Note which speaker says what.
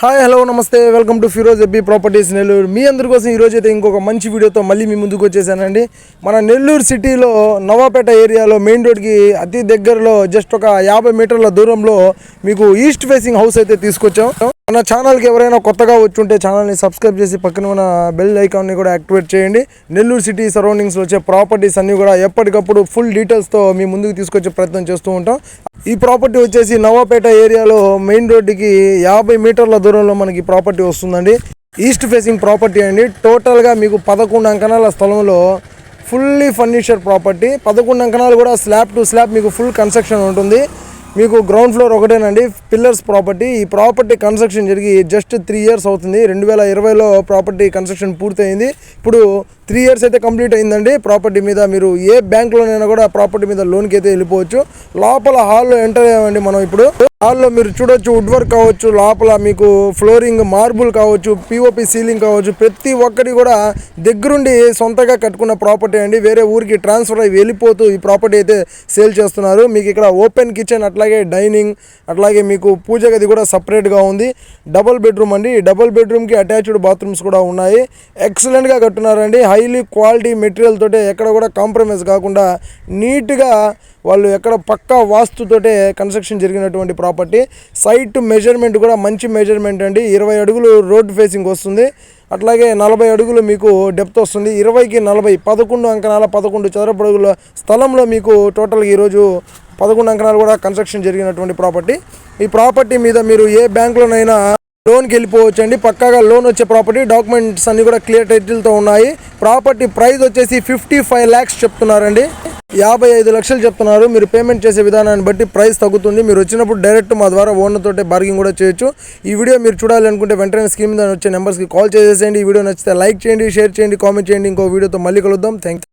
Speaker 1: Hi hello నమస్తే. Welcome to Firoz ఎబ్బీ properties Nellore. మీ అందరి కోసం ఈరోజు అయితే ఇంకొక మంచి వీడియోతో మళ్ళీ మీ ముందుకు వచ్చేసానండి. మన నెల్లూరు సిటీలో నవాపేట ఏరియాలో మెయిన్ రోడ్కి అతి దగ్గరలో జస్ట్ ఒక యాభై మీటర్ల దూరంలో మీకు ఈస్ట్ ఫేసింగ్ హౌస్ అయితే తీసుకొచ్చాం. మన ఛానల్కి ఎవరైనా కొత్తగా వచ్చి ఉంటే ఛానల్ని సబ్స్క్రైబ్ చేసి పక్కన ఉన్న బెల్ ఐకాన్ని కూడా యాక్టివేట్ చేయండి. నెల్లూరు సిటీ సరౌండింగ్స్లో వచ్చే ప్రాపర్టీస్ అన్నీ కూడా ఎప్పటికప్పుడు ఫుల్ డీటెయిల్స్తో మీ ముందుకు తీసుకొచ్చే ప్రయత్నం చేస్తూ ఉంటాం. ఈ ప్రాపర్టీ వచ్చేసి నవాపేట ఏరియాలో మెయిన్ రోడ్డుకి యాభై మీటర్ల దూరంలో మనకి ప్రాపర్టీ వస్తుందండి. ఈస్ట్ ఫేసింగ్ ప్రాపర్టీ అండి. టోటల్గా మీకు పదకొండు అంకణాల స్థలంలో ఫుల్లీ ఫర్నిచర్ ప్రాపర్టీ. పదకొండు అంకణాలు కూడా స్లాబ్ టు స్లాబ్ మీకు ఫుల్ కన్స్ట్రక్షన్ ఉంటుంది. మీకు గ్రౌండ్ ఫ్లోర్ ఒకటేనండి. Pillars property. ఈ ప్రాపర్టీ కన్స్ట్రక్షన్ జరిగి జస్ట్ త్రీ ఇయర్స్ అవుతుంది. రెండు వేల ఇరవైలో ప్రాపర్టీ కన్స్ట్రక్షన్ పూర్తయింది. ఇప్పుడు త్రీ ఇయర్స్ అయితే కంప్లీట్ అయిందండి. ప్రాపర్టీ మీద మీరు ఏ బ్యాంకులోనైనా కూడా ప్రాపర్టీ మీద లోన్కి అయితే వెళ్ళిపోవచ్చు. లోపల హాల్లో ఎంటర్ అయ్యామండి మనం ఇప్పుడు. హాల్లో మీరు చూడొచ్చు వుడ్ వర్క్ కావచ్చు లోపల మీకు ఫ్లోరింగ్ మార్బుల్ కావచ్చు పిఓపి సీలింగ్ కావచ్చు ప్రతి ఒక్కటి కూడా దగ్గరుండి సొంతగా కట్టుకున్న ప్రాపర్టీ అండి. వేరే ఊరికి ట్రాన్స్ఫర్ అయ్యి వెళ్ళిపోతూ ఈ ప్రాపర్టీ అయితే సేల్ చేస్తున్నారు. మీకు ఇక్కడ ఓపెన్ కిచెన్ అట్లాగే డైనింగ్ అట్లాగే మీకు పూజ గది కూడా సపరేట్గా ఉంది. డబుల్ బెడ్రూమ్ అండి. డబల్ డబుల్ బెడ్రూమ్కి అటాచ్డ్ బాత్రూమ్స్ కూడా ఉన్నాయి. ఎక్సలెంట్గా కట్టున్నారండి. హైలీ క్వాలిటీ మెటీరియల్ తోటే ఎక్కడ కూడా కాంప్రమైజ్ కాకుండా నీట్గా వాళ్ళు ఎక్కడ పక్కా వాస్తుతోటే కన్స్ట్రక్షన్ జరిగినటువంటి ప్రాపర్టీ. సైట్ మెజర్మెంట్ కూడా మంచి మెజర్మెంట్ అండి. ఇరవై అడుగులు రోడ్ ఫేసింగ్ వస్తుంది. అట్లాగే నలభై అడుగులు మీకు డెప్త్ వస్తుంది. ఇరవైకి నలభై పదకొండు అంకణాల పదకొండు చదరపు అడుగుల స్థలంలో మీకు టోటల్గా ఈరోజు పదకొండు అంకణాలు కూడా కన్స్ట్రక్షన్ జరిగినటువంటి ప్రాపర్టీ. ఈ ప్రాపర్టీ మీద మీరు ఏ బ్యాంకులోనైనా లోన్కి వెళ్ళిపోవచ్చు అండి పక్కాగా లోన్ వచ్చే ప్రాపర్టీ డాక్యుమెంట్స్ అన్ని కూడా క్లియర్ టైటిల్తో ఉన్నాయి. ప్రాపర్టీ ప్రైస్ వచ్చేసి ఫిఫ్టీ ఫైవ్ ల్యాక్స్ చెప్తున్నారండి. యాభై ఐదు లక్షలు చెప్తున్నారు. మీరు పేమెంట్ చేసే విధానాన్ని బట్టి ప్రైస్ తగ్గుతుంది. మీరు వచ్చినప్పుడు డైరెక్ట్ మా ద్వారా ఓనర్ బార్గింగ్ కూడా చేయొచ్చు. ఈ వీడియో మీరు చూడాలనుకుంటే వెంటనే స్క్రీన్ మీద వచ్చే నెంబర్స్కి కాల్ చేసేయండి ఈ వీడియో నచ్చితే లైక్ చేయండి షేర్ చేయండి కామెంట్ చేయండి. ఇంకో వీడియోతో మళ్ళీ కలుద్దాం. థ్యాంక్